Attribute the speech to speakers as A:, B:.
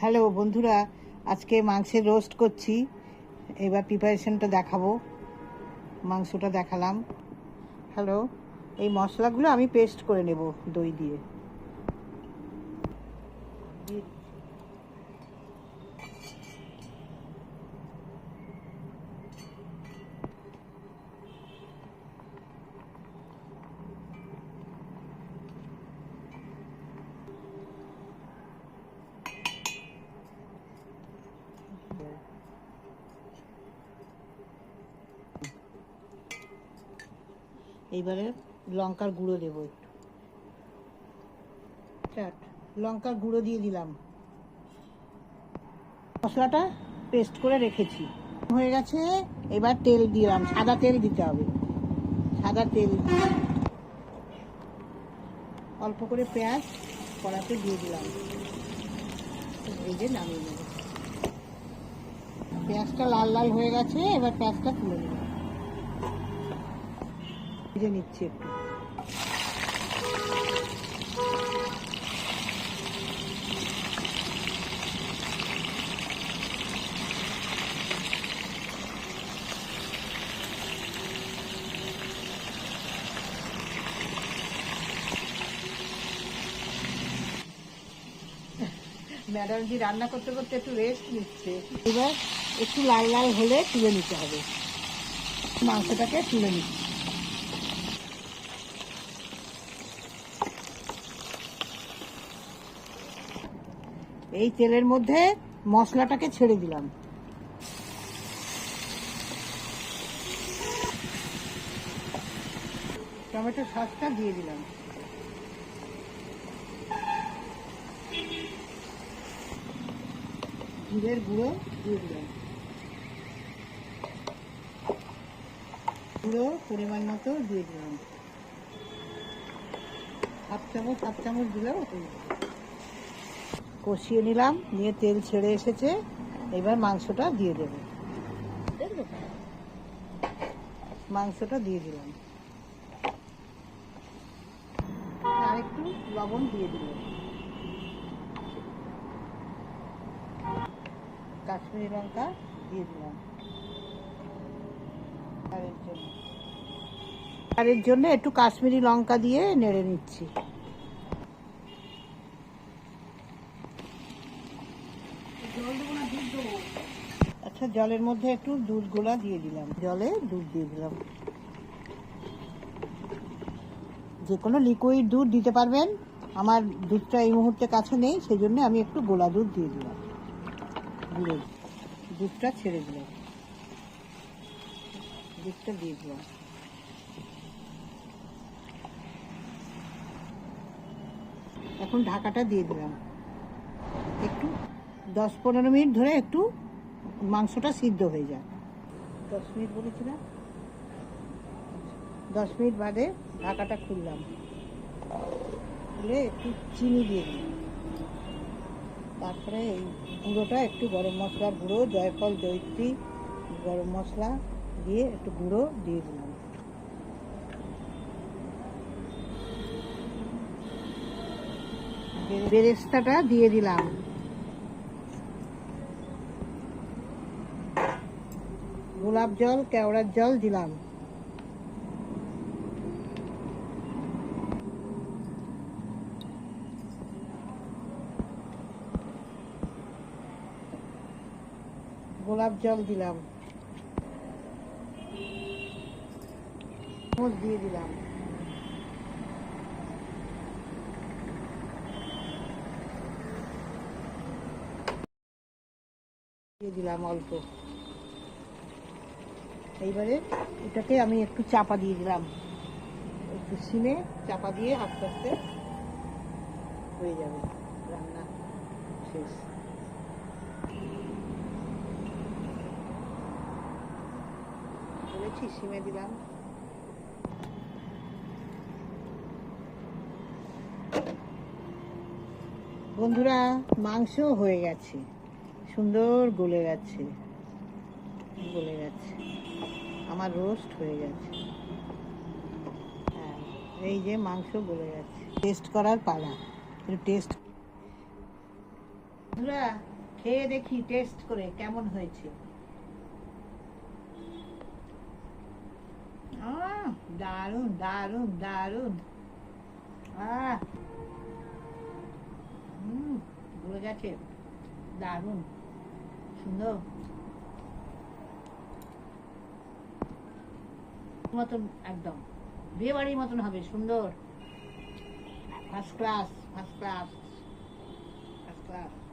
A: Hello বন্ধুরা, আজকে মাংসের রোস্ট করছি। এবার প্রিপারেশনটা দেখাবো। মাংসটা দেখালাম। হ্যালো এই মশলাগুলো আমি পেস্ট করে নেব দই দিয়ে এইবারে লঙ্কার গুঁড়ো দেবো একটু। চাট লঙ্কার গুঁড়ো দিয়ে দিলাম। মশলাটা পেস্ট করে রেখেছি। হয়ে গেছে, এবার তেল দিলাম। সাদা তেল দিতে হবে। সাদা তেল অল্প করে পেঁয়াজ কড়াতে দিয়ে দিলাম। এই যে নামিয়ে নেব। পেঁয়াজটা লাল লাল হয়ে গেছে, এবার পেঁয়াজটা তুলে নেব। ভেজে নিচ্ছি একটু। ম্যাডামজি রান্না করতে করতে একটু রেস্ট নিচ্ছে। এবার একটু লাল লাল হলে তুলে নিতে হবে। মাংসটাকে তুলে নিচ্ছি। এই তেলের মধ্যে মশলাটাকে ছেড়ে দিলাম। টমেটো সসটা দিয়ে দিলাম। জিরের গুঁড়ো দিয়ে দিলাম। গুঁড়ো পরিমাণ মতো দিয়ে দিলাম। হাফ চামচ হাফ চামচ দিলেও হয়ে। কষিয়ে নিলাম, নিয়ে তেল ছেড়ে এসেছে। এবার মাংসটা দিয়ে দেব। মাংসটা দিয়ে দিলাম। আর একটু লবণ দিয়ে দিলাম। কাশ্মীরি লঙ্কা দিয়ে দিলাম। কালারের জন্য। কালারের জন্য একটু কাশ্মীরি লঙ্কা দিয়ে নেড়ে নিচ্ছি। আচ্ছা জলের মধ্যে একটু দুধ গোলা দিয়ে দিলাম। জলে দুধ দিয়ে দিলাম। যে কোনো লিকুইড দুধ দিতে পারবেন। আমার দুধটা এই মুহূর্তে কাছে নেই সেই জন্য আমি একটু গোলা দুধ দিয়ে দিলাম। দুধটা ছেড়ে দিলাম। দুধটা দিয়ে দিলাম। এখন ঢাকাটা দিয়ে দিলাম। একটু দশ পনেরো মিনিট ধরে একটু মাংসটা সিদ্ধ হয়ে যায়। দশ মিনিট বলেছিলাম? দশ মিনিট বাদে ঢাকাটা খুললাম। খুলে একটু চিনি দিয়ে দিলাম। তারপরে এই গুঁড়োটা একটু গরম মশলার গুঁড়ো, জয়ফল, জয়ত্রী গরম মশলা দিয়ে একটু গুঁড়ো দিয়ে দিলাম। বেরেস্তাটা দিয়ে দিলাম। গোলাপ জল কেওড়ার জল দিলাম। গোলাপ জল দিলাম। দিয়ে দিলাম। দিয়ে দিলাম অল্প। এইবারে এটাকে আমি একটু চাপা দিয়ে দিলাম। একটু সিমে চাপা দিয়ে আস্তে আস্তে হয়ে যাবে রান্না শেষ। বলেছি, সিমে দিলাম। বন্ধুরা, মাংস হয়ে গেছে। সুন্দর গলে গেছে। গলে গেছে। আমার রোস্ট হয়ে গেছে। হ্যাঁ এই যে মাংস গলে গেছে। টেস্ট করার পালা। একটু টেস্ট বন্ধুরা খেয়ে দেখি টেস্ট করে কেমন হয়েছে। আহ, দারুণ দারুণ দারুণ। আহ ঘুরে গেছে। দারুণ। সুন্দর। মতন একদম। বিয়ে বাড়ির মতন হবে সুন্দর। First class first class first class